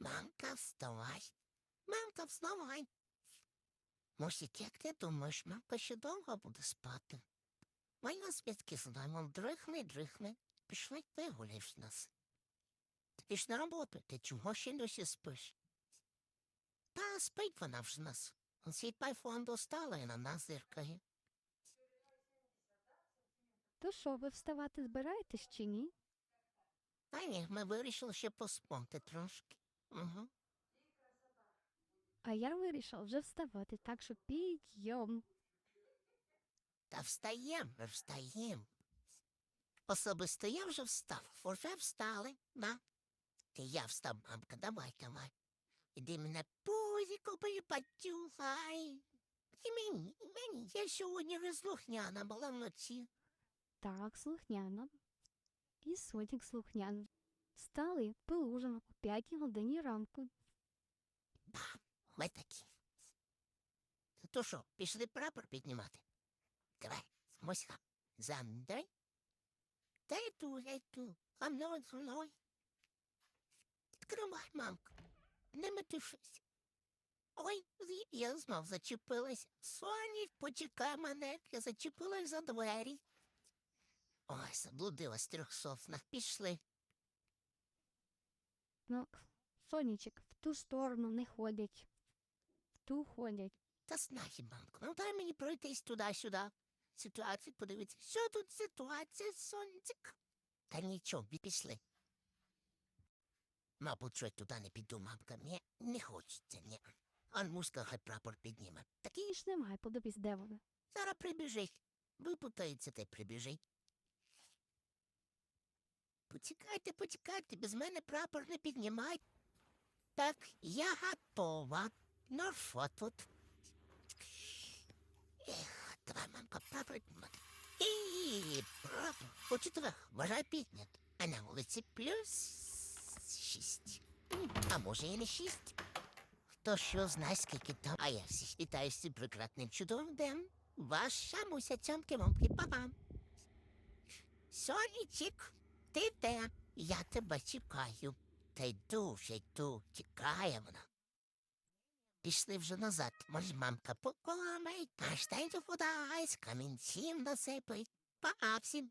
Мамка, вставай. Мамка, вставай. Мусік, як ти думаєш, мамка ще довго буде спати? Моя звідки знаємо, дрихни, дрихни. Пішли вигуляєш нас. Ти ж на роботу, ти чого ще досі спиш? Та спить вона вже нас. Свій пайфон достала і на нас зиркає. То що, ви вставати збираєтесь чи ні? Та ні, ми вирішили ще поспати трошки. Угу. А я вирішив вже вставати, так що підйом. Та встаєм, ми встаєм. Особисто я вже встав, уже встали, да? Ти я встав, мамка, давай, давай. Іди мене пузіко потюхай. І мені, мені, я сьогодні розлухняна була вночі. Так, слухняно. І сотник слухняно. Встали, пили ужин о п'ятій годині ранку. Ми такі. То що, пішли прапор піднімати? Давай, Муська, за мною. Та йду, я йду. А мною за мною. Відкривай, мамка. Не метушись. Ой, я знов зачепилась. Соні, почекай мене, я зачепилась за двері. Ой, заблудилась трьохсофна. Пішли. Ну, сонечек, в ту сторону не ходять. В ту ходять. Та знай, мамко, ну дай мені пройтись туди-сюди. Ситуацію подивитися. Що тут ситуація, сонцик? Та нічого, пішли. Мабуть, що я туди не піду, мамка. Ні, не хочеться, ні. Он муска хай прапор підніме. Такий ж немає, подивись, де вони. зараз прибіжить. Випутається та й прибіжить. Почекайте, почекайте, без мене прапор не піднімай. Так, я готова. Ну що тут? Ех, давай, мамка, прапор. І прапор. У вважай піднят. А на вулиці плюс шість. А може і не шість. Хто що знає, скільки там. А я всіх вітаю з цим прекрасним чудовим днем. Ваша муся цьомки мамки папа. Сонечек, ти де? Я тебе чекаю. Та йду вже йду, чекає вона. Пішли вже назад, може, мамка поколамить, а штейду подай, з камінців насипить. Па всім.